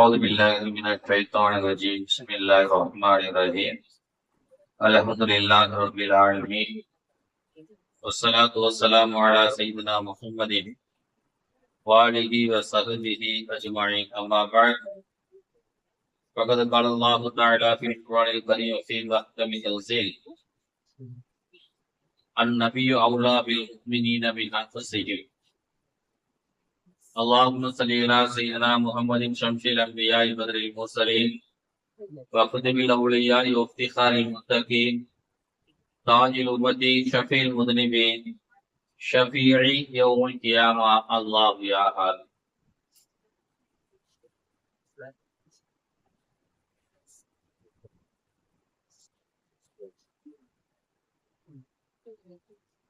أعوذ بالله من الشيطان الرجيم. بسم الله الرحمن الرحيم. الحمد لله رب العالمين. والصلاة والسلام على سيدنا محمد وآله وصحبه أجمعين. أما بعد فقد قال الله تعالى في القرآن الكريم وفي محكم تنزيل النبي أولى بالمؤمنين من أنفسهم. اللهم صل على سيدنا محمد شمس الأنبياء بدر المرسلين وخدم الأولياء وافتخار المتقين تاج الأمة شفيع المذنبين شفيع يوم القيامة الله يا أحد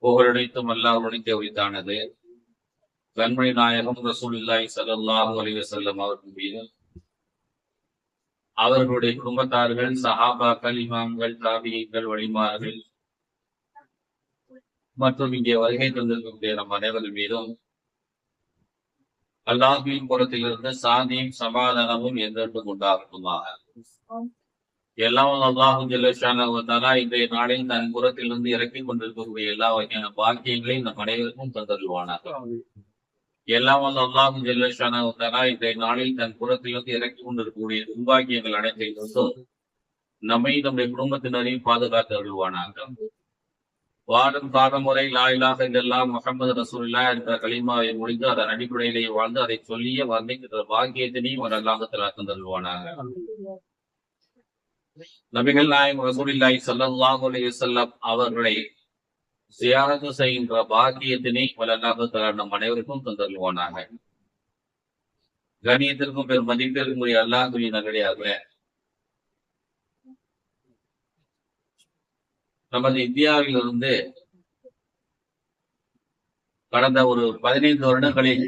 புகழடைத்தும் அல்லாஹ்வுடைய உரித்தானது கண்மணி நாயகம் ரசூலில்லாய் ஸல்லல்லாஹு அலிவசல்லம் அவர்கள் மீது அவர்களுடைய குடும்பத்தார்கள் சஹாபாக்கள் இமாம்கள் தாபியங்கள் வழிமார்கள் மற்றும் இங்கே வருகை தந்திருக்கக்கூடிய நம் அனைவர் மீதும் அல்லாஹின் புறத்திலிருந்து சாந்தியும் சமாதானமும் என்றென்றும் உண்டாகட்டுமாக. எல்லாம் அல்லாஹும் ஜெல்லஷானா இன்றைய நாளில் தன் புறத்திலிருந்து இறக்கி கொண்டிருக்கக்கூடிய எல்லா வகையான பாக்கியங்களையும் நம் அனைவருக்கும் தந்தருவானாக எல்லாம் வல்ல அல்லாஹு ஜல்லஷானா இன்றைய நாளில் தன் புறத்திலிருந்து இறக்கி கொண்டிருக்கக்கூடிய துன்பாக்கியங்கள் அனைத்தையும் நம்மை நம்முடைய குடும்பத்தினரையும் பாதுகாத்து அருள்வானாக. வாழும் காலமுறை லாயிலாக இதெல்லாம் முகமது ரசூல்லா என்ற களிமாவை முடிந்து அதன் அடிப்படையிலேயே வாழ்ந்து அதை சொல்லிய வர்ணிக்கின்ற பாக்கியத்தினையும் அவர் அல்லாஹத்தில் தந்தருவானாக நபிகள் நாயகம் ரசூலில்லாய் சல்லாஹ் அலைஹி அவர்களை சியாரத்து செய்கின்ற பாக்கியத்தினை வல்லல்லாஹு தலா நம் அனைவருக்கும் தந்தருவானாக கணியத்திற்கும் பெரும் மதிப்பிற்கும் உரிய அல்லாஹுவின் நல்லடியார்களே நமது இந்தியாவிலிருந்து கடந்த ஒரு பதினைந்து வருடங்களில்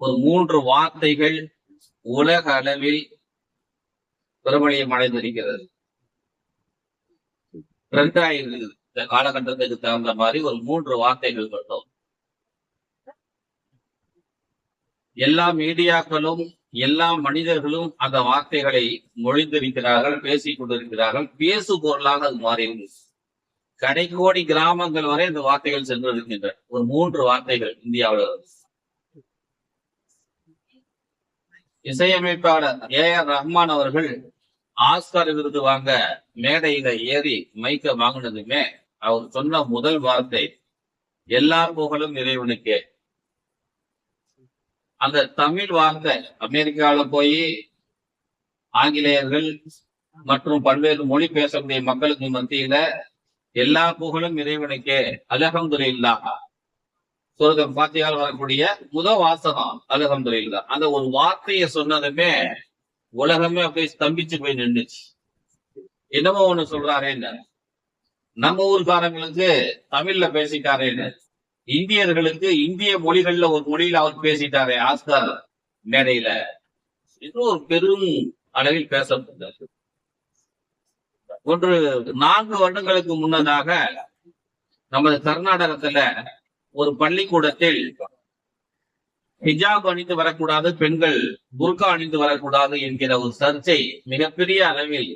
ஒரு மூன்று வார்த்தைகள் உலக அளவில் பெருமழியம் அடைந்திருக்கிறது இரண்டாயிரம் இந்த காலகட்டத்துக்கு தகுந்த மாதிரி ஒரு மூன்று வார்த்தைகள் கொண்டோம் எல்லா மீடியாக்களும் எல்லா மனிதர்களும் அந்த வார்த்தைகளை மொழிந்திருக்கிறார்கள் பேசிக் கொண்டிருக்கிறார்கள் பேசு பொருளாக அது கடை கடைக்கோடி கிராமங்கள் வரை இந்த வார்த்தைகள் சென்றிருக்கின்றன. ஒரு மூன்று வார்த்தைகள் இந்தியாவில். இசையமைப்பாளர் ஏ ஆர் ரஹ்மான் அவர்கள் ஆஸ்கார் விருது வாங்க மேடையில ஏறி மைக்க வாங்கினதுமே அவர் சொன்ன முதல் வார்த்தை எல்லா புகழும் இறைவனுக்கே. அந்த தமிழ் வார்த்தை அமெரிக்காவில போய் ஆங்கிலேயர்கள் மற்றும் பல்வேறு மொழி பேசக்கூடிய மக்களுக்கு மத்தியில எல்லா புகழும் இறைவனுக்கே. அலகம்துல்லா சொர்க்கம் பாத்தியால் வரக்கூடிய முத வாசகம் அலகம்துல்லா அந்த ஒரு வார்த்தையை சொன்னதுமே உலகமே அப்படியே ஸ்தம்பிச்சு போய் நின்றுச்சு என்னமோ ஒண்ணு சொல்றாரேன்னு நம்ம ஊர்காரங்களுக்கு தமிழ்ல பேசிட்டாரேன்னு இந்தியர்களுக்கு இந்திய மொழிகள்ல ஒரு மொழியில அவர் பேசிட்டாரே ஆஸ்கர் மேடையில. இது ஒரு பெரும் அளவில் பேசப்பட்டது ஒன்று நான்கு வருடங்களுக்கு முன்னதாக நமது கர்நாடகத்துல ஒரு பள்ளிக்கூடத்தில் ஹிஜாப் அணிந்து வரக்கூடாது பெண்கள் புர்கா அணிந்து வரக்கூடாது என்கிற ஒரு சர்ச்சை மிகப்பெரிய அளவில்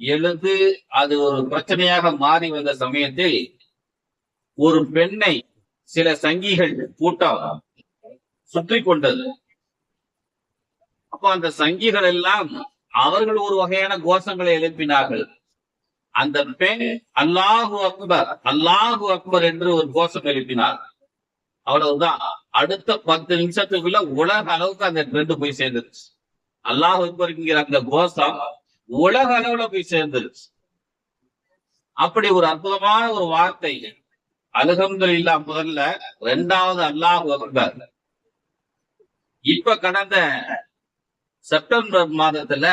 எழுந்து அது ஒரு பிரச்சனையாக மாறி வந்த சமயத்தில் ஒரு பெண்ணை சில சங்கிகள் கூட்டம் சுற்றி கொண்டது. அப்போ அந்த சங்கிகள் எல்லாம் அவர்கள் ஒரு வகையான கோஷங்களை எழுப்பினார்கள். அந்த பெண் அல்லாஹு அக்பர் அல்லாஹு அக்பர் என்று ஒரு கோஷம் எழுப்பினார். அவ்வளவுதான். அடுத்த பத்து நிமிஷத்துக்குள்ள உலக அளவுக்கு அந்த ட்ரெண்ட் போய் சேர்ந்துருச்சு. அல்லாஹ் அக்பர்ங்கிற அந்த கோஷம் உலக அளவுல போய் சேர்ந்துருச்சு. அப்படி ஒரு அற்புதமான ஒரு வார்த்தை. அலகம்கள் இல்லா முதல்ல ரெண்டாவது அல்லாஹ் அக்பர். இப்ப கடந்த செப்டம்பர் மாதத்துல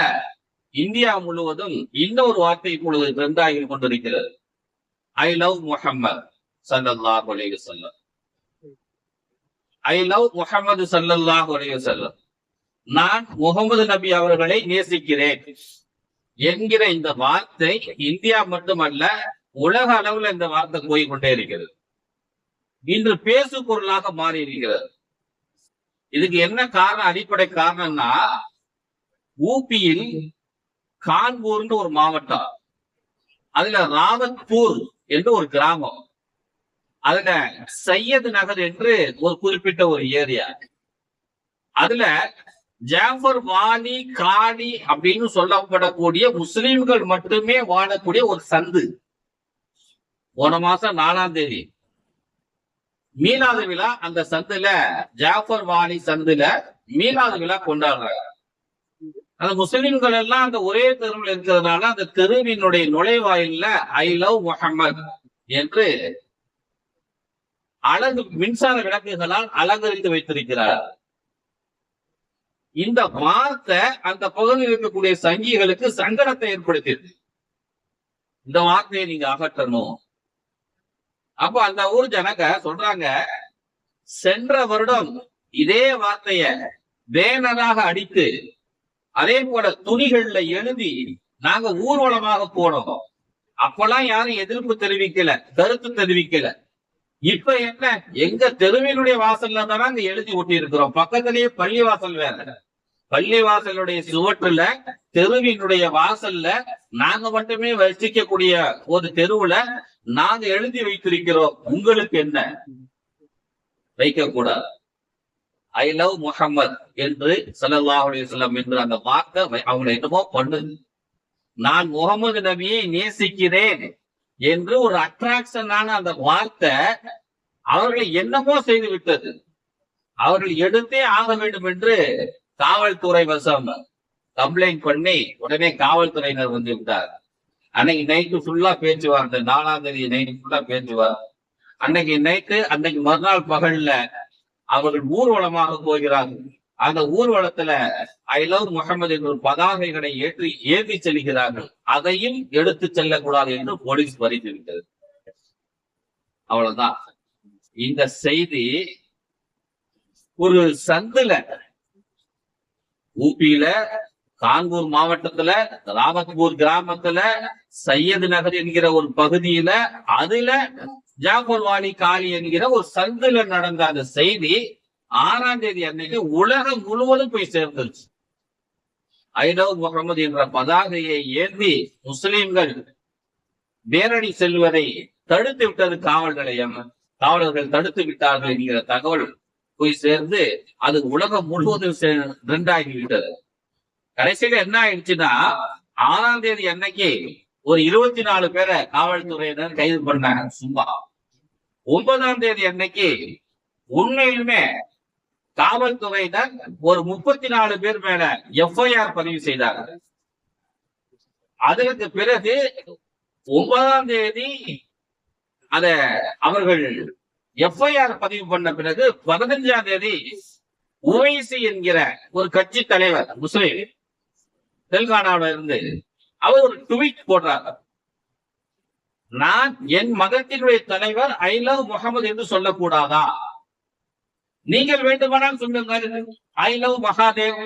இந்தியா முழுவதும் இன்னொரு வார்த்தை இப்பொழுது ட்ரெண்டாகி கொண்டிருக்கிறது. ஐ லவ் முஹம்மது சல்லல்லாஹு அலைஹி சொல்லம் ஐ லவ் முகமது சல்லல்லாஹு அலைஹி நான் முகமது நபி அவர்களை நேசிக்கிறேன் என்கிற இந்த வார்த்தை இந்தியா மட்டுமல்ல உலக அளவுல இந்த வார்த்தை போய்கொண்டே இருக்கிறது. இன்று பேசு பொருளாக மாறி இருக்கிறது. இதுக்கு என்ன காரணம் அடிப்படை காரணம்னா ஊபியில் கான்பூர்னு ஒரு மாவட்டம் அதுல ராவத்பூர் என்று ஒரு கிராமம். அதுல சையது நகர் என்று ஒரு குறிப்பிட்ட ஒரு ஏரியா. அதுல ஜாஃபர் வாலி காலி அப்படின்னு சொல்லப்படக்கூடிய முஸ்லிம்கள் மட்டுமே வாழக்கூடிய ஒரு சந்து. போன மாசம் நாலாம் தேதி. மீலாது விழா அந்த சந்துல ஜாஃபர் வாலி சந்துல மீலாது விழா கொண்டாடுறாங்க. அந்த முஸ்லிம்கள் எல்லாம் அந்த ஒரே தெருவில் இருக்கிறதுனால அந்த தெருவினுடைய நுழைவாயில்ல ஐ லவ் முகமது என்று அழகு மின்சார விளக்குகளால் அலங்கரித்து வைத்திருக்கிறார். இந்த வார்த்தை அந்த பகுதியில் இருக்கக்கூடிய சங்கிகளுக்கு சங்கடத்தை ஏற்படுத்தியது இந்த வார்த்தையை நீங்க அகற்றணும். அப்ப அந்த ஊர் ஜனங்க சொல்றாங்க சென்ற வருடம் இதே வார்த்தைய பேனராக அடித்து அதே போல துணிகள்ல எழுதி நாங்க ஊர்வலமாக போனோம். அப்பெல்லாம் யாரும் எதிர்ப்பு தெரிவிக்கல கருத்து தெரிவிக்கல. இப்ப என்ன? எங்க தெருவினுடைய வாசல்ல தானே அங்க எழுதி ஒட்டி இருக்கிறோம் பக்கத்திலேயே பள்ளி வாசல் வேற. பள்ளி வாசலுடைய சுவற்றுல தெருவினுடைய வாசல்ல நாங்க மட்டுமே வசிக்கக்கூடிய ஒரு தெருவுல நாங்க எழுதி வைத்திருக்கிறோம். உங்களுக்கு என்ன? வைக்க கூடாது ஐ லவ் முகமது என்று ஸல்லல்லாஹு அலைஹி என்று அந்த வார்த்தை வை- அவங்களை என்னமோ பண்ணுது. நான் முகமது நபியை நேசிக்கிறேன். என்று ஒரு அட்ராக்ஷனான அந்த வார்த்தை அவர்களை என்னமோ செய்து விட்டது. அவர்கள் எடுத்தே ஆக வேண்டும் என்று காவல்துறை வசம் கம்ப்ளைண்ட் பண்ணி உடனே காவல்துறையினர் வந்து விட்டார். அன்னைக்கு நைட்டு ஃபுல்லா பேச்சுவார்த்தை நாலாம் தேதி நைட்டு ஃபுல்லா பேச்சுவார்த்தை. அன்னைக்கு நைட்டு அன்னைக்கு மறுநாள் பகல்ல அவர்கள் ஊர்வலமாக போகிறார்கள். அந்த ஊர்வலத்துல ஐ லவ் முகமது என்ற ஒரு பதாகைகளை ஏற்றி ஏவி செல்கிறார்கள். அதையும் எடுத்து செல்லக்கூடாது என்று போலீஸ் பறித்து அவ்வளவுதான். இந்த செய்தி ஒரு சந்துல ஊபியில கான்பூர் மாவட்டத்துல ராமத்பூர் கிராமத்துல சையது நகர் என்கிற ஒரு பகுதியில அதுல ஜாஃபர் வாலி காலி என்கிற ஒரு சந்துல நடந்த அந்த செய்தி ஆறாம் தேதி அன்னைக்கு உலகம் முழுவதும் போய் சேர்ந்துருச்சு. ஐநோ முகமது என்ற பதாகையை ஏந்தி முஸ்லிம்கள் பேரணி செல்வதை தடுத்து விட்டது காவல் நிலையம். காவலர்கள் தடுத்து விட்டார்கள் என்கிற தகவல் போய் சேர்ந்து அது உலகம் முழுவதும் ரெண்டாகி விட்டது கடைசியில என்ன ஆயிடுச்சுன்னா ஆறாம் தேதி அன்னைக்கு ஒரு இருபத்தி நாலு பேரை காவல்துறையினர் கைது பண்ணாங்க சும்மா. ஒன்பதாம் தேதி அன்னைக்கு உண்மையிலுமே காவல்துறையினர் ஒரு முப்பத்தி நாலு பேர் மேல எஃப்ஐஆர் பதிவு செய்தாங்க. அதற்கு பிறகு ஒன்பதாம் தேதி அத அவர்கள் எஃப்ஐஆர் பதிவு பண்ண பிறகு பதினஞ்சாம் தேதி உவைசி என்கிற ஒரு கட்சி தலைவர் முஸ்லிம் தெலுங்கானாவில இருந்து அவர் ஒரு ட்வீட் போடுறாங்க. நான் என் மதத்தினுடைய தலைவர் ஐ லவ் முகமது என்று சொல்லக்கூடாதா? நீங்கள் வேண்டுமானால் சொல்லுங்கள். I love Mahadev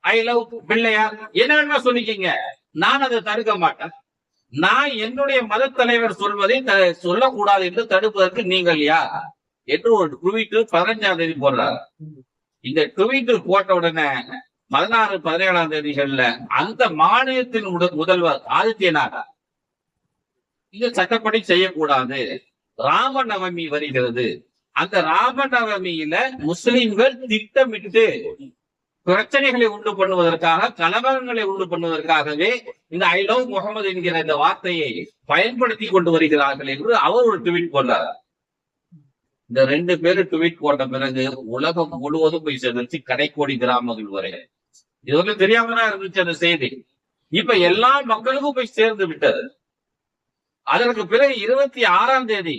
I love Pillaiyar. என்ன வேணுமா சொல்லிக்கீங்க. நான் அதை தடுக்க மாட்டேன். நான் என்னுடைய மத தலைவர் சொல்வதை சொல்லக்கூடாது என்று தடுப்பதற்கு நீங்கள் யார்? என்று ஒரு ட்வீட் பதினஞ்சாம் தேதி போடுறாரு. இந்த ட்வீட் போட்ட உடனே பதினாறு பதினேழாம் தேதிகள்ல அந்த மாநிலத்தின் முதல்வர் ஆதித்யநாத் இது சட்டப்படி செய்யக்கூடாது. ராமநவமி வருகிறது. அந்த ராமநவமியில முஸ்லிம்கள் திட்டமிட்டு பிரச்சனைகளை உண்டு பண்ணுவதற்காக கலவரங்களை உண்டு பண்ணுவதற்காகவே இந்த ஐ லவ் முகமது என்கிற இந்த வார்த்தையை பயன்படுத்தி கொண்டு வருகிறார்கள் என்று அவர் ஒரு ட்வீட் போட்டார். இந்த ரெண்டு பேரும் ட்வீட் போட்ட பிறகு உலகம் முழுவதும் போய் சேர்ந்துச்சு கடைக்கோடி கிராமங்கள் வரை. இது வந்து தெரியாமதான் இருந்துச்சு அந்த செய்தி. இப்ப எல்லா மக்களுக்கும் போய் சேர்ந்து விட்டது. அதற்கு பிறகு இருபத்தி ஆறாம் தேதி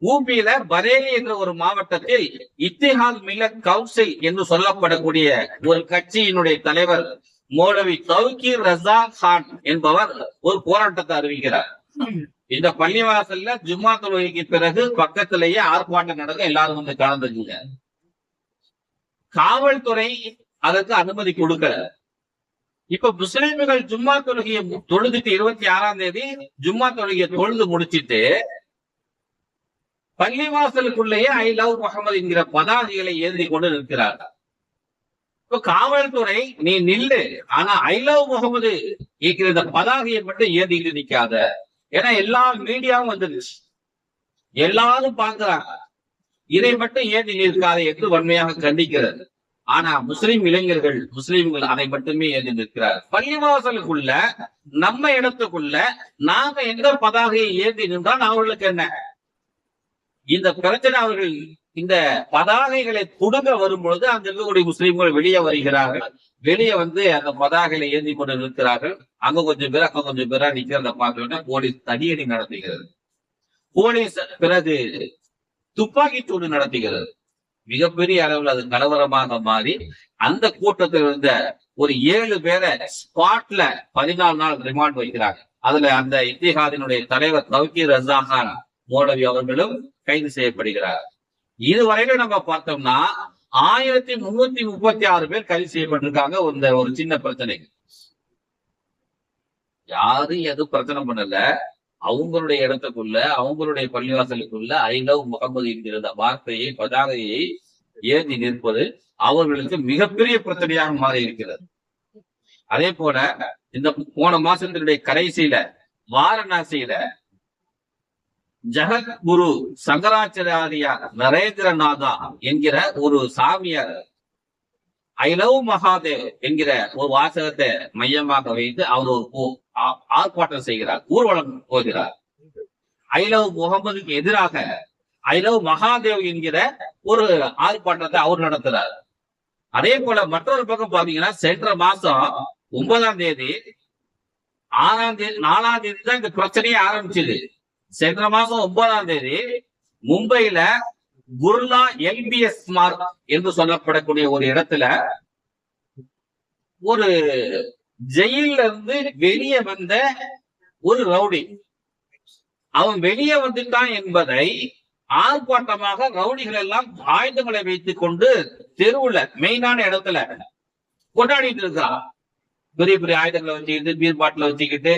ஊபியில பரேலி என்ற ஒரு மாவட்டத்தில் இத்திஹாத் மில்லத் கவுன்சில் என்று சொல்லப்படக்கூடிய ஒரு கட்சியினுடைய தலைவர் மோடவி தௌகீர் ரசா கான் என்பவர் ஒரு போராட்டத்தை அறிவிக்கிறார். இந்த பள்ளிவாசல்ல ஜும்மா தொழுகைக்கு பிறகு பக்கத்திலேயே ஆர்ப்பாட்டம் நடக்கும் எல்லாரும் வந்து கலந்துக்குங்க. காவல்துறை அதற்கு அனுமதி கொடுக்கல. இப்ப முஸ்லிம்கள் ஜும்மா தொழுகையை தொழுதுட்டு இருபத்தி ஆறாம் தேதி ஜும்மா தொழுகையை தொழுது முடிச்சிட்டு பள்ளிவாசலுக்குள்ளேயே ஐ லவ் முகமது என்கிற பதாகைகளை ஏந்தி கொண்டு நிற்கிறார்கள். இப்ப காவல்துறை நீ நில்லு ஆனா ஐ லவ் முகமது இருக்கிற இந்த பதாகையை மட்டும் ஏந்திட்டு நிக்காத. ஏன்னா எல்லா மீடியாவும் வந்துருச்சு. எல்லாரும் பாக்குறாங்க இதை மட்டும் ஏந்தி நிற்காத என்று வன்மையாக கண்டிக்கிறது. ஆனா முஸ்லிம் இளைஞர்கள் முஸ்லிம்கள் அதை மட்டுமே ஏந்தி நிற்கிறார் பள்ளிவாசலுக்குள்ள நம்ம இடத்துக்குள்ள நாம எந்த பதாகையை ஏந்தி நின்றால் அவர்களுக்கு என்ன? இந்த பிரச்சனை அவர்கள் இந்த பதாகைகளை துடுங்க வரும்பொழுது அங்க இருக்கக்கூடிய முஸ்லிம்கள் வெளியே வருகிறார்கள். வெளியே வந்து அந்த பதாகைகளை ஏந்தி கொண்டு நிற்கிறார்கள். அங்க கொஞ்சம் பேர் அங்க கொஞ்சம் பேரா நிக்கிறத பார்த்தோன்னா போலீஸ் தடியடி நடத்துகிறது. போலீஸ் பிறகு துப்பாக்கி சூடு நடத்துகிறது. மிகப்பெரிய அளவில் அது கலவரமாக மாறி அந்த கூட்டத்தில் இருந்த ஒரு ஏழு பேரை ஸ்பாட்ல பதினாலு நாள் ரிமாண்ட் வைக்கிறாங்க. அதுல அந்த இத்திஹாதினுடைய தலைவர் தௌக்கீர் ரசாகான் மோடவி அவர்களும் கைது செய்யப்படுகிறார். இதுவரையிலும் நம்ம பார்த்தோம்னா ஆயிரத்தி முன்னூத்தி முப்பத்தி ஆறு பேர் கைது செய்யப்பட்டிருக்காங்க. இந்த ஒரு சின்ன பிரச்சனைக்கு. யாரும் எதுவும் பிரச்சனை பண்ணல? அவங்களுடைய இடத்துக்குள்ள அவங்களுடைய பள்ளிவாசலுக்குள்ள ஐ லவ் முகமது என்கிற வார்த்தையை பதாகையை ஏந்தி நிற்பது அவர்களுக்கு மிகப்பெரிய பிரச்சனையாக மாறி இருக்கிறது அதே போல இந்த போன மாசத்தினுடைய கடைசியில வாரணாசியில ஜெகத்குரு சங்கராச்சாரியா நரேந்திரநாதா என்கிற ஒரு சாமியார். ஐ லவ் மகாதேவ் என்கிற ஒரு வாசகத்தை மையமாக வைத்து அவர் ஒரு ஆர்ப்பாட்டம் செய்கிறார் ஊர்வலம் போகிறார். ஐ லவ் முகமதுக்கு எதிராக ஐ லவ் மகாதேவ் என்கிற ஒரு ஆர்ப்பாட்டத்தை அவர் நடத்துறார். அதே போல மற்றொரு பக்கம் பாத்தீங்கன்னா சென்ற மாசம் ஒன்பதாம் தேதி ஆறாம் தேதி நாலாம் தேதி தான் இந்த பிரச்சனையே ஆரம்பிச்சது. சென்ற மாசம் ஒன்பதாம் தேதி மும்பையில குர்லா எல்பிஎஸ் மார்க் என்று சொல்லப்படக்கூடிய ஒரு இடத்துல ஒரு ஜெயில இருந்து வெளியே வந்த ஒரு ரவுடி. அவன் வெளியே வந்துட்டான் என்பதை ஆர்ப்பாட்டமாக ரவுடிகள் எல்லாம் ஆயுதங்களை வைத்துக் கொண்டு தெருவுல மெயினான இடத்துல கொண்டாடிட்டு இருக்கிறான் பெரிய பெரிய ஆயுதங்களை வச்சுக்கிட்டு பீர் பாட்டில வச்சுக்கிட்டு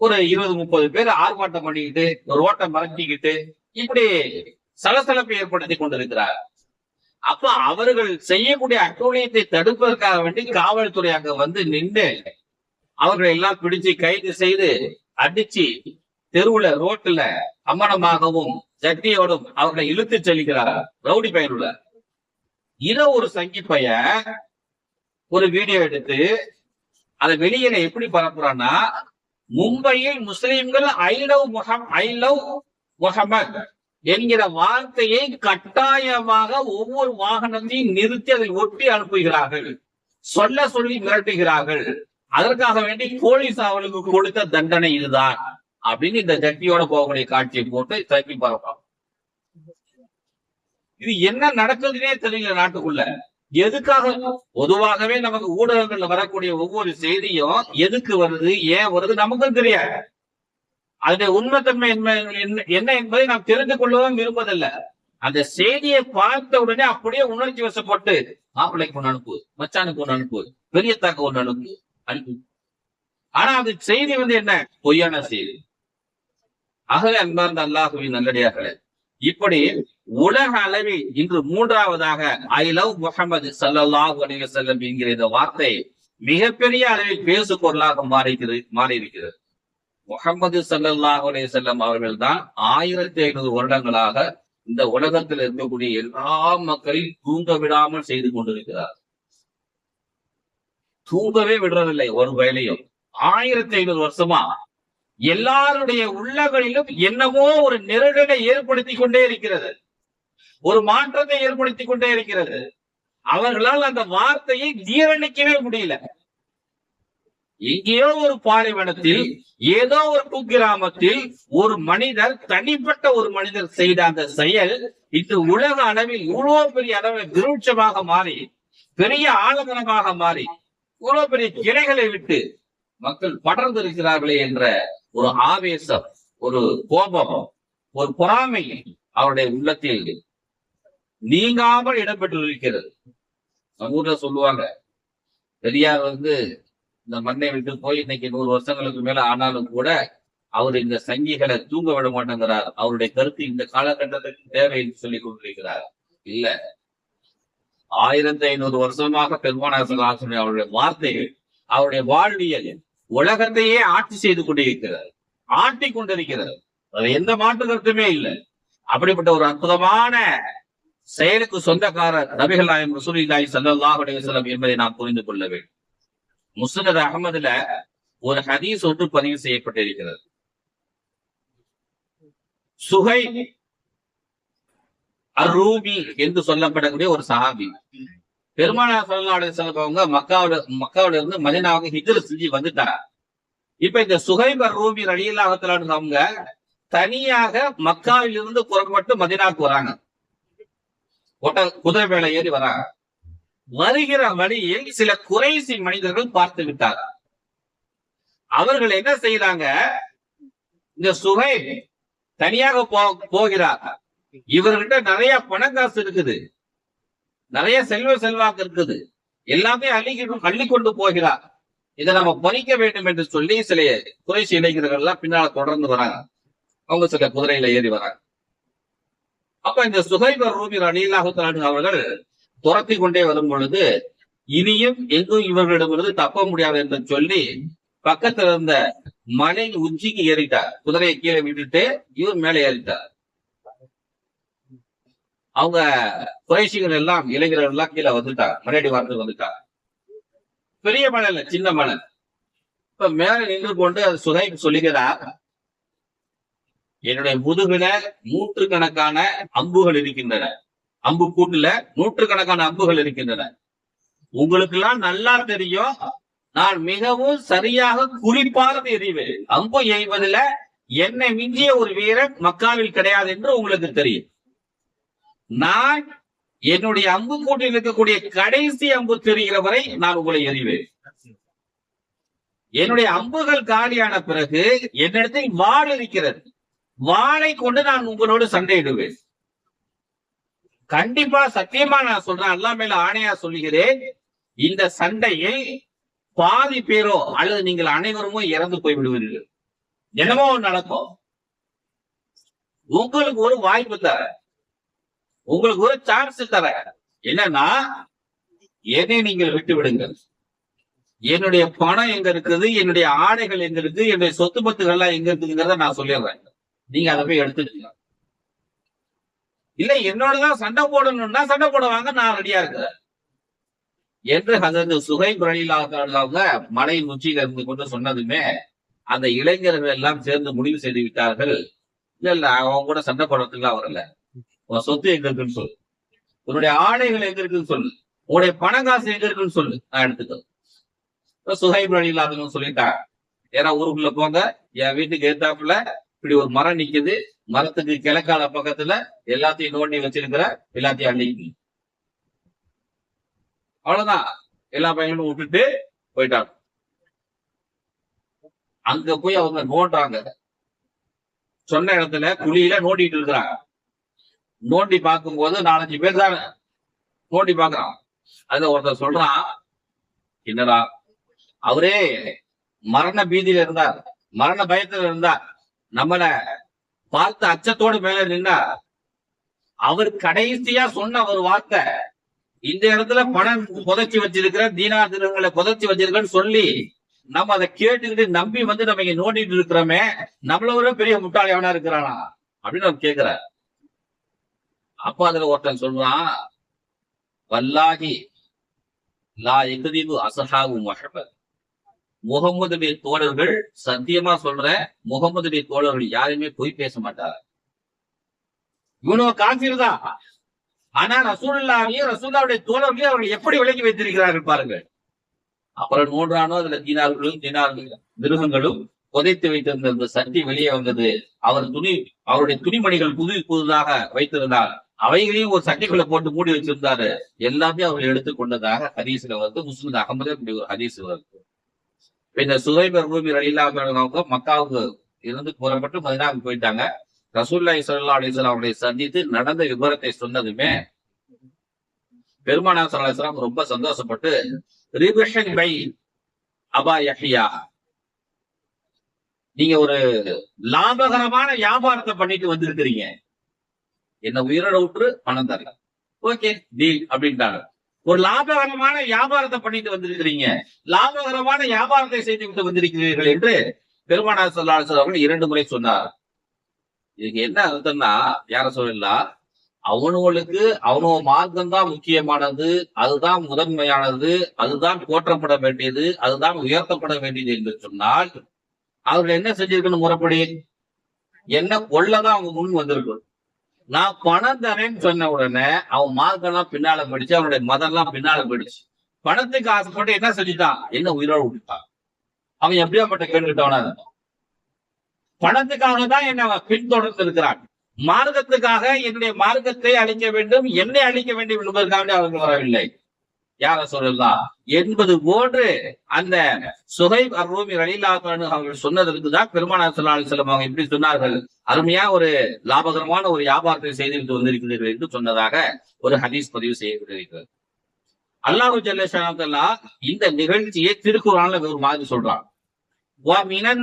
ஒரு இருபது முப்பது பேர் ஆர்ப்பாட்டம் பண்ணிக்கிட்டு ரோட்டை மறக்கிக்கிட்டு இப்படி சலசலப்பை ஏற்படுத்தி கொண்டிருக்கிறார். அப்ப அவர்கள் செய்யக்கூடிய அட்டூழியத்தை தடுப்பதற்காக வேண்டி காவல்துறை அங்க வந்து நின்று அவர்களை எல்லாம் பிடிச்சு கைது செய்து அடிச்சு தெருவுல ரோட்டுல அம்மனமாகவும் சட்டியோடும் அவர்களை இழுத்து செல்கிறார். ரவுடி பையனுள்ள இத ஒரு சங்கி பையன் ஒரு வீடியோ எடுத்து அதை வெளியில எப்படி பரப்புறான்னா மும்பையில் முஸ்லிம்கள் ஐ லவ் முகம் ஐ லவ் முகமத் என்கிற வார்த்தையை கட்டாயமாக ஒவ்வொரு வாகனத்தையும் நிறுத்தி அதை ஒட்டி அனுப்புகிறார்கள். சொல்ல சொல்லி மிரட்டுகிறார்கள். அதற்காக வேண்டி போலீஸ் அவளுக்கு கொடுத்த தண்டனை இதுதான் அப்படின்னு இந்த ஜட்டியோட போகக்கூடிய காட்சியை போட்டு தப்பி பார்க்கலாம் இது என்ன நடக்குதுன்னே தெரியல நாட்டுக்குள்ள. எதுக்காக? பொதுவாகவே நமக்கு ஊடகங்கள்ல வரக்கூடிய ஒவ்வொரு செய்தியும் எதுக்கு வருது ஏன் வருது நமக்கும் தெரியாது. அதனுடைய உண்மைத்தன்மை என்ன- என்ன- என்ன என்பதை நாம் தெரிந்து கொள்ளவும் விரும்பதில்லை அந்த செய்தியை பார்த்த உடனே அப்படியே உணர்ச்சி வசப்பட்டு மாப்பிள்ளைக்கு ஒண்ணு அனுப்பு மச்சானுக்கு ஒண்ணு அனுப்பு பெரியத்தாக்கு ஒண்ணு அனுப்பு அனுப்பு. ஆனா அந்த செய்தி வந்து என்ன? பொய்யான செய்தி. ஆகவே அன்பார்ந்த அல்லாஹுவின் நல்லடியார்களே இப்படி உலக அளவில் இன்று மூன்றாவதாக ஐ லவ் முகமது சல்லல்லாஹு அலைஹி செல்லம் என்கிற இந்த வார்த்தை மிகப்பெரிய அளவில் பேசு பொருளாக மாறிக்கிறது மாறியிருக்கிறது. முகமது சல்லல்லாஹு அலைஹி செல்லம் அவர்கள் தான் ஆயிரத்தி ஐநூறு வருடங்களாக இந்த உலகத்தில் இருக்கக்கூடிய எல்லா மக்களையும் தூங்க விடாமல் செய்து கொண்டிருக்கிறார். தூங்கவே விடுறதில்லை ஒரு வேலையும் ஆயிரத்தி ஐநூறு வருஷமா எல்லாருடைய உள்ளங்களிலும் என்னவோ ஒரு நெருடலை ஏற்படுத்தி கொண்டே இருக்கிறது. ஒரு மாற்றத்தை ஏற்படுத்தி கொண்டே இருக்கிறது. அவர்களால் அந்த வார்த்தையை ஜீரணிக்கவே முடியல. எங்கேயோ ஒரு பாலைவனத்தில் ஏதோ ஒரு குக்கிராமத்தில் ஒரு மனிதர் தனிப்பட்ட ஒரு மனிதர் செய்த அந்த செயல் இன்று உலக அளவில் இவ்வளவு பெரிய அளவில் விருட்சமாக மாறி பெரிய ஆலமரமாக மாறி இவ்வளவு பெரிய கிளைகளை விட்டு மக்கள் படர்ந்து இருக்கிறார்களே என்ற ஒரு ஆவேசம் ஒரு கோபம் ஒரு பொறாமை அவருடைய உள்ளத்தில் நீங்காமல் இடம்பெற்றிருக்கிறது. நம்ம ஊர்ல சொல்லுவாங்க பெரியார் வந்து இந்த மண்ணை விட்டு போய் இன்னைக்கு நூறு வருஷங்களுக்கு மேல ஆனாலும் கூட அவர் இந்த சங்கிகளை தூங்க விட மாட்டேங்கிறார். அவருடைய கருத்து இந்த காலகட்டத்துக்கு தேவை என்று சொல்லிக் கொண்டிருக்கிறார். இல்ல. ஆயிரத்தி ஐநூறு வருஷமாக பெருமானாசன் அவருடைய வார்த்தைகள் அவருடைய வாழ்வியல் உலகத்தையே ஆட்சி செய்து கொண்டிருக்கிறார் ஆட்டி கொண்டிருக்கிறார் அது எந்த மாற்று கருத்துமே இல்லை. அப்படிப்பட்ட ஒரு அற்புதமான செயலுக்கு சொந்தக்காரர் நபிகள் நாயம் ரசூலில்லாஹி சல்லாஹ் அலைஹி என்பதை நாம் புரிந்து கொள்ள வேண்டும். முஸ்னத் அகமதுல ஒரு ஹதீஸ் ஒன்று பதிவு செய்யப்பட்டிருக்கிறது. சுகை அரூபி என்று சொல்லப்படக்கூடிய ஒரு சஹாபி. பெருமானா ஸல்லல்லாஹு அலைஹி மக்காவோட அவங்க மக்காவுல இருந்து மதினாவுக்கு ஹிஜர் செஞ்சு வந்துட்டாங்க. இப்ப இந்த சுகைபர் ரூபி ரலியல்லாஹு அவங்க தனியாக மக்காவிலிருந்து புறப்பட்டு மதினாவுக்கு வராங்க. ஒட்ட குதிரை மேல ஏறி வராங்க. வருகிற வழியில் சில குறைசி மனிதர்கள் பார்த்து விட்டாங்க. அவர்கள் என்ன செய்யறாங்க இந்த சுகை தனியாக போ போகிறார் இவர்கிட்ட நிறைய பணம் காசு இருக்குது. நிறைய செல்வ செல்வாக்கு இருக்குது. எல்லாமே அள்ளி அள்ளி கொண்டு போகிறார். இதை நம்ம பறிக்க வேண்டும் என்று சொல்லி சில குறைசி இளைஞர்கள் எல்லாம் பின்னால தொடர்ந்து வராங்க. அவங்க சில குதிரையில ஏறி வராங்க. அப்ப இந்த சுகைபர் ரூபி அணிலாக அவர்கள் துரத்தி கொண்டே வரும் பொழுது இனியும் எங்கும் இவர்களிடமிருந்து தப்ப முடியாது என்று சொல்லி பக்கத்துல இருந்த மலை உச்சிக்கு ஏறிட்டார். குதிரையை கீழே விட்டுட்டு இவர் மேலே ஏறிட்டார். அவங்க குறைசிகள் எல்லாம் இளைஞர்கள் எல்லாம் கீழே வந்துட்டாங்க முன்னாடி வாரத்துக்கு வந்துட்டாங்க பெரிய மலை சின்ன மலை இப்ப மேல நின்று கொண்டு அது சுதை சொல்லுகிறார் என்னுடைய முதுகுல நூற்றுக்கணக்கான அம்புகள் இருக்கின்றன. அம்பு கூட்டுல நூற்றுக்கணக்கான அம்புகள் இருக்கின்றன. உங்களுக்கு எல்லாம் நல்லா தெரியும் நான் மிகவும் சரியாக குறிப்பார்ந்து எறிவேன் அம்பு எய்வதில் என்னை மிஞ்சிய ஒரு வீரன் மக்காவில் கிடையாது என்று உங்களுக்கு தெரியும். நான் என்னுடைய அம்பு கூட்டில் இருக்கக்கூடிய கடைசி அம்பு தெரிகிற வரை நான் உங்களை எறிவேன். என்னுடைய அம்புகள் காலியான பிறகு என்னிடத்தில் வாள் இருக்கிறது. வாளை கொண்டு நான் உங்களோடு சண்டையிடுவேன். கண்டிப்பா சத்தியமா நான் சொல்றேன். அல்லா மேல ஆணையா சொல்லுகிறேன். இந்த சண்டையில் பாதி பேரோ அல்லது நீங்கள் அனைவருமோ இறந்து போய் விடுவீர்கள் என்னமோ நடக்கும். உங்களுக்கு ஒரு வாய்ப்பு தர உங்களுக்கு ஒரு சான்ஸ் தர என்னன்னா என்னை நீங்கள் விட்டு விடுங்கள். என்னுடைய பணம் எங்க இருக்குது என்னுடைய ஆடைகள் எங்க இருக்கு என்னுடைய சொத்து பத்துகள் எல்லாம் எங்க இருக்குதுங்கிறத நான் சொல்லிடுறேன். நீங்க அதை போய் எடுத்துக்கலாம் இல்ல என்னோடதான் சண்டை போடணும்னா சண்டை போடுவாங்க நான் ரெடியா இருக்கிறேன். என்று அந்த சுகை குரலிலாக மலையின் உச்சியில் இருந்து கொண்டு சொன்னதுமே அந்த இளைஞர்கள் எல்லாம் சேர்ந்து முடிவு செய்து விட்டார்கள். இல்ல இல்ல அவங்க கூட சண்டை போடுறதுக்குலாம் வரல உன் சொத்து எங்க இருக்குன்னு சொல்லு. உன்னுடைய ஆடைகள் எங்க இருக்குன்னு சொல்லு. உன்னுடைய பணம் காசு எங்க இருக்குன்னு சொல்லு. நான் எடுத்துக்கோ சுகைப் இல்லாதவங்க சொல்லிட்டாங்க ஏன்னா ஊருக்குள்ள போங்க என் வீட்டுக்கு ஏத்தாப்புல இப்படி ஒரு மரம் நிக்குது. மரத்துக்கு கிழக்கால பக்கத்துல எல்லாத்தையும் நோண்டி வச்சிருக்கிற எல்லாத்தையும் அள்ளிக்கு அவ்வளவுதான். எல்லா பையனும் விட்டுட்டு போயிட்டாங்க. அங்க போய் அவங்க நோண்டாங்க. சொன்ன இடத்துல குழியில நோண்டிட்டு இருக்கிறாங்க. நோண்டி பார்க்கும் போது நாலஞ்சு பேர் தான் நோண்டி பாக்குறான் அதுல ஒருத்தர் சொல்றான் என்னடா அவரே மரண பீதியில இருந்தார் மரண பயத்துல இருந்தார். நம்மள பார்த்த அச்சத்தோடு மேல நின்னா அவர் கடைசியா சொன்ன ஒரு வார்த்தை இந்த இடத்துல பணம் புதைச்சி வச்சிருக்கிற தீனா திருங்களை புதைச்சி வச்சிருக்கன்னு சொல்லி நம்ம அதை கேட்டுக்கிட்டு நம்பி வந்து நம்ம இங்க நோண்டிட்டு இருக்கிறோமே நம்மள ஒரு பெரிய முட்டாளியவனா இருக்கிறானா? அப்படின்னு அவர் கேக்குறாரு அப்ப அதுல ஒருத்தன் சொல்றான் வல்லாகி லா எகுதீபு அசஹாவு மஹபத் முகமதுடைய தோழர்கள் சத்தியமா சொல்ற முகமதுடைய தோழர்கள் யாருமே போய் பேச மாட்டார் இவனோ காஃபிர் தான். ஆனா ரசூல்லாவையும் ரசூல்லாவுடைய தோழர்களையும் அவர்கள் எப்படி விலகி வைத்திருக்கிறார்கள் பாருங்கள். அப்புறம் மூன்றானோ அதுல தீனார்களும் தீனார்களும் மிருகங்களும் புதைத்து வைத்திருந்த அந்த சட்டி வெளியே வந்தது. அவர் துணி அவருடைய துணிமணிகள் புது புதுதாக வைத்திருந்தார். அவைகளையும் ஒரு சட்டிக்குள்ள போட்டு மூடி வச்சிருந்தாரு. எல்லாமே அவர் எடுத்துக்கொண்டதாக ஹதீஸ்ல வந்து முஸ்லிம் அகமது இப்படி ஒரு ஹதீஸ் வருது. இந்த சுதைபர் ரூபி ரயிலாக மக்காவுக்கு இருந்து புறப்பட்டு மதினாவுக்கு போயிட்டாங்க. ரசூல்லாய் சல்லா அலிஸ்லாம் அவர்களை சந்தித்து நடந்த விவரத்தை சொன்னதுமே பெருமானா சல்லாஸ்லாம் ரொம்ப சந்தோஷப்பட்டு ரிபிஷன் பை அபா யஹியா. நீங்க ஒரு லாபகரமான வியாபாரத்தை பண்ணிட்டு வந்திருக்கிறீங்க. என்ன உயிரோட விட்டு பணம் தரல. ஓகே டீல் அப்படின்ட்டாங்க. ஒரு லாபகரமான வியாபாரத்தை பண்ணிட்டு வந்திருக்கிறீங்க. லாபகரமான வியாபாரத்தை செய்து விட்டு வந்திருக்கிறீர்கள் என்று பெருமானார் சொல்லாசர் அவர்கள் இரண்டு முறை சொன்னார். இதுக்கு என்ன அர்த்தம்னா யார சொல்லலாம் அவனுங்களுக்கு அவனோ மார்க்கம் தான் முக்கியமானது அதுதான் முதன்மையானது அதுதான் போற்றப்பட வேண்டியது அதுதான் உயர்த்தப்பட வேண்டியது என்று சொன்னால் அவர்கள் என்ன செஞ்சிருக்கணும் முறைப்படி? என்ன கொள்ளதான் அவங்க முன் வந்திருக்கணும். நான் பணம் தரேன்னு சொன்ன உடனே அவன் மார்க்கெல்லாம் பின்னால போயிடுச்சு அவனுடைய மதம் எல்லாம் பின்னால போயிடுச்சு. பணத்துக்கு ஆசைப்பட்டு என்ன செஞ்சுட்டான்? என்ன உயிரோடு விட்டுட்டான்? அவன் எப்படியாப்பட்ட கேட்டுக்கிட்டவனா இருந்தான். பணத்துக்காக தான் என்ன அவன் பின்தொடர்ந்து இருக்கிறான். மார்க்கத்துக்காக என்னுடைய மார்க்கத்தை அழிக்க வேண்டும் என்னை அழிக்க வேண்டும் என்பதற்காக அவர்கள் வரவில்லை. யார சொல்லலாம் என்பது போன்று அந்த சுகை அருமி ரலீலாக்கானு அவர்கள் சொன்னதற்கு தான் பெருமானார் ஸல்லல்லாஹு அலைஹி அவங்க எப்படி சொன்னார்கள். அருமையா ஒரு லாபகரமான ஒரு வியாபாரத்தை செய்துவிட்டு வந்திருக்கிறீர்கள் என்று சொன்னதாக ஒரு ஹதீஸ் பதிவு செய்யப்பட்டிருக்கிறது. அல்லாஹு ஜல்லா இந்த நிகழ்ச்சியை திருக்குறான்ல ஒரு மாதிரி சொல்றான். வா மினன்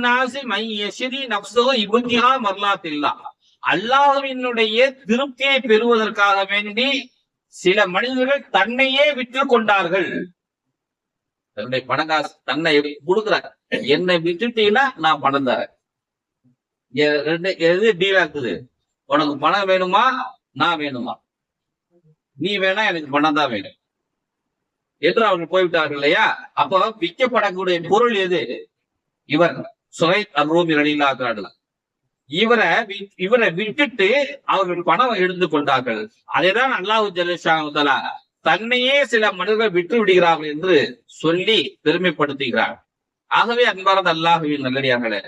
திருப்தியை பெறுவதற்காக வேண்டி சில மனிதர்கள் தன்னையே விற்று கொண்டார்கள். தன்னுடைய பணக்காசு தன்னை கொடுக்குறாங்க? என்னை விட்டுட்டீங்கன்னா நான் பணம் தரேன். எ- ரெண்டு எது டீலா இருக்குது உனக்கு பணம் வேணுமா? நான் வேணுமா? நீ வேணா எனக்கு பணம் தான் வேணும். என்று அவர்கள் போய்விட்டார்கள் இல்லையா? அப்போ விற்கப்படக்கூடிய பொருள் எது? இவர் சுகை அருமி ரணிலாக்காடு இவரை இவரை விட்டுட்டு அவர்கள் பணம் எடுத்து கொண்டார்கள். அதைதான் அல்லாஹு ஜல்லேஷாவுதலா தன்னையே சில மனிதர்கள் விட்டு விடுகிறார்கள் என்று சொல்லி பெருமைப்படுத்துகிறார். ஆகவே அன்பாரது அல்லாஹுவின் நல்லடியார்களே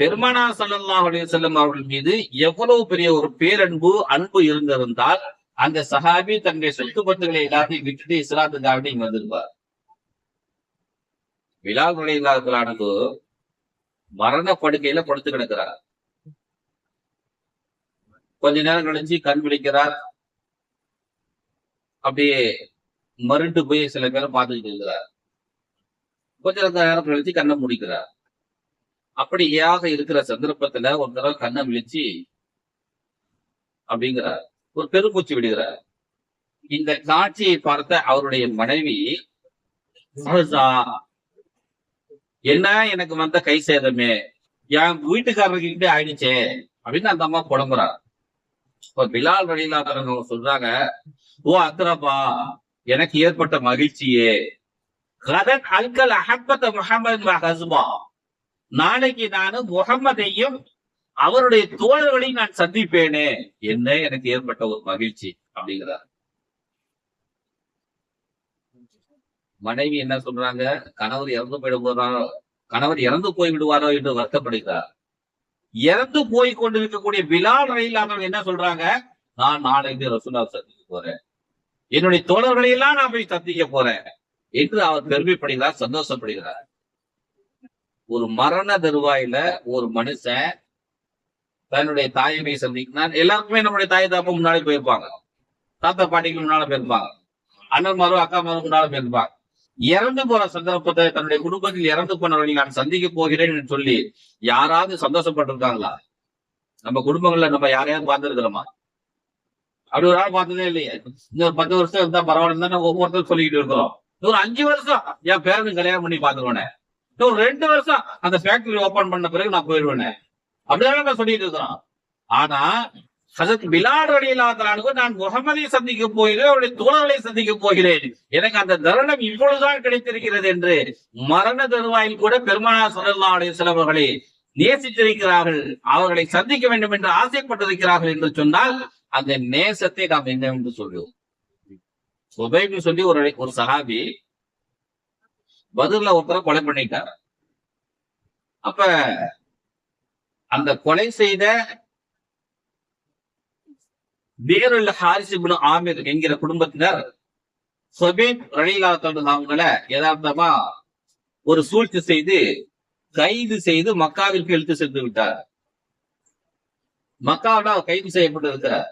பெருமானா ஸல்லல்லாஹு செல்லும் அவர்கள் மீது எவ்வளவு பெரிய ஒரு பேரன்பு அன்பு இருந்திருந்தால் அந்த சஹாபி தன்னுடைய சொத்து பத்துகளை எல்லாத்தையும் விட்டுட்டு இஸ்லாத்துக்காக இங்க வந்திருப்பார் விழாவுடைய ரலியல்லாஹு மரண படுக்கையில படுத்து கிடக்கிறார். கொஞ்ச நேரம் கழிச்சு கண் விழிக்கிறார். அப்படியே மருண்டு போய் சில பேரை பார்த்துக்கிட்டு இருக்கிறார். கொஞ்ச நேரம் கழிச்சு கண்ணை முடிக்கிறார். அப்படியாக இருக்கிற சந்தர்ப்பத்துல ஒரு தடவை கண்ணை விழிச்சு அப்படிங்கிறார். ஒரு பெருமூச்சு விடுகிறார். இந்த காட்சியை பார்த்த அவருடைய மனைவி என்ன எனக்கு வந்த கை சேதமே? என் வீட்டுக்காரர்கிட்ட ஆயிடுச்சே? அப்படின்னு அந்த அம்மா புலம்புறார். இப்ப பிலால் வழியிலாதவங்க சொல்றாங்க ஓ அக்ரபா எனக்கு ஏற்பட்ட மகிழ்ச்சியே. கதன் அல்கல் அஹப்பத்த முகமது ஹஸ்பா. நாளைக்கு நானும் முகம்மதையும் அவருடைய தோழர்களையும் நான் சந்திப்பேனே. என்ன எனக்கு ஏற்பட்ட ஒரு மகிழ்ச்சி? அப்படிங்கிறார். மனைவி என்ன சொல்றாங்க? கணவர் இறந்து போயிட போறாரோ கணவர் இறந்து போய் விடுவாரோ என்று வருத்தப்படுகிறார். இறந்து போய் கொண்டிருக்கக்கூடிய பிலால் ரயிலானவங்க என்ன சொல்றாங்க? நான் நாளைக்கு ரசூலா சந்திக்க போறேன். என்னுடைய தோழர்களை எல்லாம் நான் போய் சந்திக்க போறேன் என்று அவர் பெருமைப்படுகிறார் சந்தோஷப்படுகிறார். ஒரு மரண தருவாயில ஒரு மனுஷன் தன்னுடைய தாயமை சந்திக்கிறான். சந்திக்கிறார் எல்லாருக்குமே நம்முடைய தாய் தாப்பா முன்னாடி போயிருப்பாங்க. தாத்தா பாட்டிக்கு முன்னால போயிருப்பாங்க. அண்ணன் மாரும் அக்கா மாரும் முன்னால போயிருப்பாங்க. இறந்து போற சந்தர்ப்பத்தை தன்னுடைய குடும்பத்தில் இறந்து போனவர்களை நான் சந்திக்க போகிறேன் என்று சொல்லி யாராவது சந்தோஷப்பட்டிருக்காங்களா? நம்ம குடும்பங்கள்ல நம்ம யாரையாவது பார்த்திருக்கிறோமா? அப்படி ஒரு ஆள் பார்த்ததே இல்லையே. இன்னொரு பத்து வருஷம் இருந்தா பரவாயில்ல நம்ம ஒவ்வொருத்தரும் சொல்லிக்கிட்டு இருக்கிறோம். ஒரு அஞ்சு வருஷம் என் பேரனுக்கு கல்யாணம் பண்ணி பாத்துருவேனே ஒரு ரெண்டு வருஷம் அந்த ஃபேக்டரி ஓபன் பண்ண பிறகு நான் போயிடுவேனே. அப்படிதான் நம்ம சொல்லிட்டு இருக்கிறோம். ஆனா ஹசத் பிலால் அடியிலாதலானுக்கு நான் முகமதை சந்திக்க போகிறேன் அவருடைய தோழர்களை சந்திக்க போகிறேன். எனக்கு அந்த தருணம் இப்பொழுதுதான் கிடைத்திருக்கிறது என்று மரண தருவாயில் கூட பெருமானா சொல்லா அலையம் அவர்களை நேசித்திருக்கிறார்கள் அவர்களை சந்திக்க வேண்டும் என்று ஆசைப்பட்டிருக்கிறார்கள் என்று சொன்னால் அந்த நேசத்தை நாம் என்ன என்று சொல்லுவோம் சுபைன்னு சொல்லி ஒரு ஒரு சகாபி பதில ஒருத்தரை கொலை பண்ணிட்டார். அப்ப அந்த கொலை செய்த வேறுள்ள ஹாரிசிபுன் ஆமீர் என்கிற குடும்பத்தினர் சொபேப் ரலிலாத்தோடு அவங்களை யதார்த்தமா ஒரு சூழ்ச்சி செய்து கைது செய்து மக்காவிற்கு இழுத்து சென்று விட்டார். மக்காவில் கைது செய்யப்பட்டிருக்கிறார்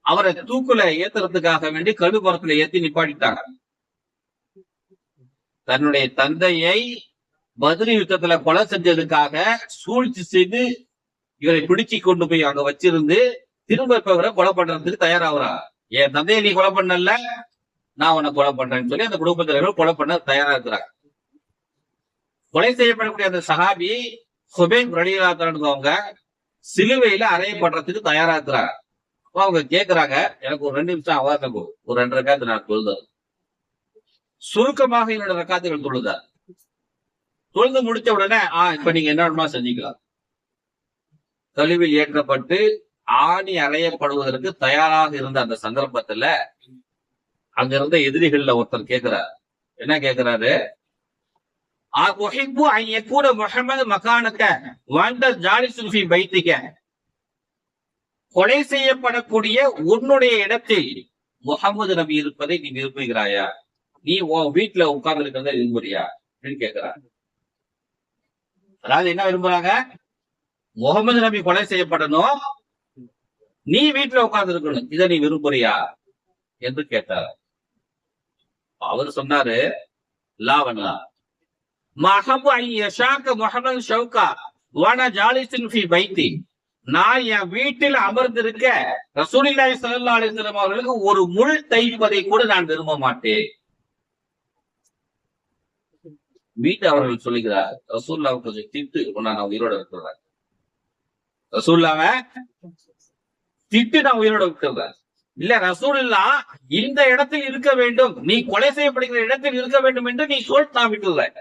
அவரை தூக்குல ஏத்துறதுக்காக வேண்டி கழுபுறத்துல ஏத்தி நிப்பாட்டிட்டாங்க. தன்னுடைய தந்தையை பதிரி யுத்தத்துல கொலை செஞ்சதுக்காக சூழ்ச்சி செய்து இவரை பிடிச்சு கொண்டு போய் அங்க வச்சிருந்து திரும்ப இப்ப இவரை கொலை பண்றதுக்கு தயாராகிறா என் தந்தையை நீ கொலை பண்ணல? நான் உன்னை கொலை பண்றேன்னு சொல்லி அந்த குடும்பத்தினர்கள் கொலை பண்ண தயாரா இருக்கிறாங்க. கொலை செய்யப்படக்கூடிய அந்த சஹாபி சுபேன் அவங்க சிலுவையில அறையப்படுறதுக்கு தயாரா இருக்கிறாங்க. அவங்க கேக்குறாங்க எனக்கு ஒரு ரெண்டு நிமிஷம் அவகாசம் ஒரு ரெண்டு ரக்காத்து நான் தொழுதார் சுருக்கமாக என்னோட ரக்காத்துகள் தொழுதார் தொழுது முடிச்ச உடனே ஆஹ் இப்ப நீங்க என்ன வேணுமா செஞ்சுக்கலாம். கழிவில் ஏற்றப்பட்டு ஆணி அலையப்படுவதற்கு தயாராக இருந்த அந்த சந்தர்ப்பத்துல அங்க இருந்த எதிரிகள்ல ஒருத்தர் கேக்குறார். என்ன கேக்குறாரு? அஹிப்பு அன் யகூன முஹம்மது மகானக்க வந்த ஜாலிசுன் கொலை செய்யப்படக்கூடிய உன்னுடைய இடத்தில் முகமது நபி இருப்பதை நீ விரும்புகிறாயா? நீ உன் வீட்டுல உட்கார்ந்து இருக்கிறத விரும்புறியா? அப்படின்னு கேக்குறாரு. அதாவது என்ன விரும்புறாங்க? முகமது நபி கொலை செய்யப்படணும் நீ வீட்டுல உட்கார்ந்து இருக்கணும் இதை நீ விரும்புறியா? என்று கேட்டார். அவர் சொன்னாரு லாவண்ணா மஹபு ஐ யஷாக்க ஷவுகா வன ஜாலிசின் ஃபி பைத்தி. நான் என் வீட்டில் அமர்ந்திருக்க ரசூலில்லாஹி சல்லா அலைஹி அவர்களுக்கு ஒரு முள் தைப்பதை கூட நான் விரும்ப மாட்டேன். வீட்டு அவர்கள் சொல்லுகிறார் ரசூல்லாவை கொஞ்சம் திட்டு நான் உயிரோட இருக்கிறார் ரசூல்லாவை திட்டு நான் உயிரோட விட்டுறேன் இல்ல ரசூல்லா இந்த இடத்தில் இருக்க வேண்டும். நீ கொலை செய்யப்படுகிற இடத்தில் இருக்க வேண்டும் என்று நீ சொல் நான் விட்டுறேன்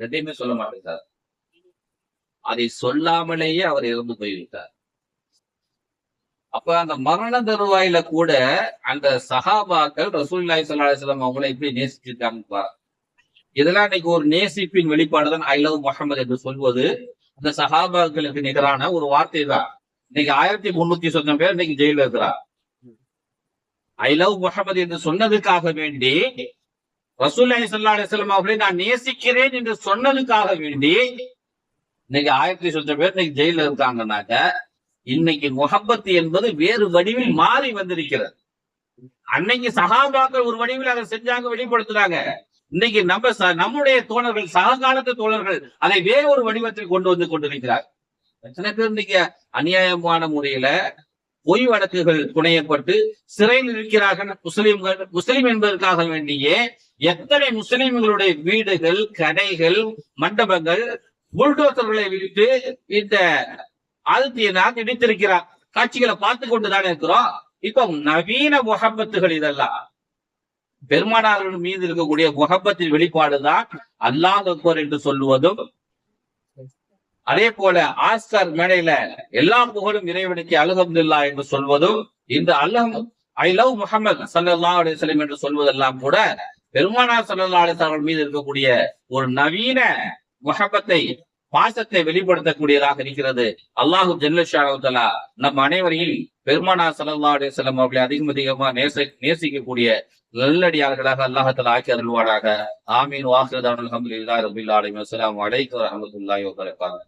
ரெண்டையுமே சொல்ல மாட்டேங்கிறார் அதை சொல்லாமலேயே அவர் இறந்து போய்விட்டார். அப்ப அந்த மரண தருவாயில கூட அந்த சஹாபாக்கள் ரசூல்லாய் சல்லாஹம் அவங்களை எப்படி நேசிச்சிருக்காங்க பாரு. இதெல்லாம் இன்னைக்கு ஒரு நேசிப்பின் வெளிப்பாடுதான் ஐ லவ் முகமது என்று சொல்வது. அந்த சஹாபாக்களுக்கு நிகரான ஒரு வார்த்தை தான் இன்னைக்கு ஆயிரத்தி முன்னூத்தி சொன்ன பேர் இன்னைக்கு ஜெயில இருக்கிறா ஐ லவ் முகமது என்று சொன்னதுக்காக வேண்டி ரசூல்லாய் சல்லா அலிஸ்லாம் அவர்களை நான் நேசிக்கிறேன் என்று சொன்னதுக்காக வேண்டி இன்னைக்கு ஆயிரத்தி சொச்ச பேர் இன்னைக்கு ஜெயில இருக்காங்கன்னாக்க இன்னைக்கு முகப்பத்து என்பது வேறு வடிவில் மாறி வந்திருக்கிறது. அன்னைக்கு சகாபாக்கள் ஒரு வடிவில் அதை செஞ்சாங்க வெளிப்படுத்துறாங்க. இன்னைக்கு நம்ம நம்முடைய தோழர்கள் சககாலத்து தோழர்கள் அதை வேறு ஒரு வடிவத்தில் கொண்டு வந்து கொண்டிருக்கிறார். எத்தனை பேர் இன்னைக்கு அநியாயமான முறையில பொய் வழக்குகள் துணையப்பட்டு சிறையில் இருக்கிறார்கள். முஸ்லிம்கள் முஸ்லிம் என்பதற்காக வேண்டியே எத்தனை முஸ்லிம்களுடைய வீடுகள் கடைகள் மண்டபங்கள் புல்டோசர்களை விட்டு இந்த ஆதித்யநாத் இடித்திருக்கிறார். காட்சிகளை பார்த்து கொண்டுதான் இருக்கிறோம். இப்போ நவீன முகப்பத்துகள் இதெல்லாம். பெருமானார்கள் மீது இருக்கக்கூடிய முகப்பத்தின் வெளிப்பாடுதான் அல்லாஹ் என்று சொல்லுவதும் அதே போல ஆஸ்கர் மேடையில எல்லா புகழும் இறைவனுக்கு அலகம்துல்லா என்று சொல்வதும் இந்த அல்ஹம் ஐ லவ் முகமது சல்லா அலைஹி வஸல்லம் என்று சொல்வதெல்லாம் கூட பெருமானார் சல்லா அலைஹி மீது இருக்கக்கூடிய ஒரு நவீன முஹப்பத்தை பாசத்தை வெளிப்படுத்தக்கூடியதாக இருக்கிறது. அல்லாஹு ஜல்லஷாலா நம் அனைவரையும் பெருமானார் சல்லா அலைஹி அவர்களை அதிகம் அதிகமா நேச நேசிக்கக்கூடிய நல்லடியார்களாக அல்லாஹத்தில் ஆக்கி அருள்வாராக. ஆமீன். வாக்குதான் அலமதுல்லா ரபுல்லா ஆலமீன். அஸ்லாம் அலைக்கும் வரஹ்மத்துல்லாஹி வபரகாத்துஹு.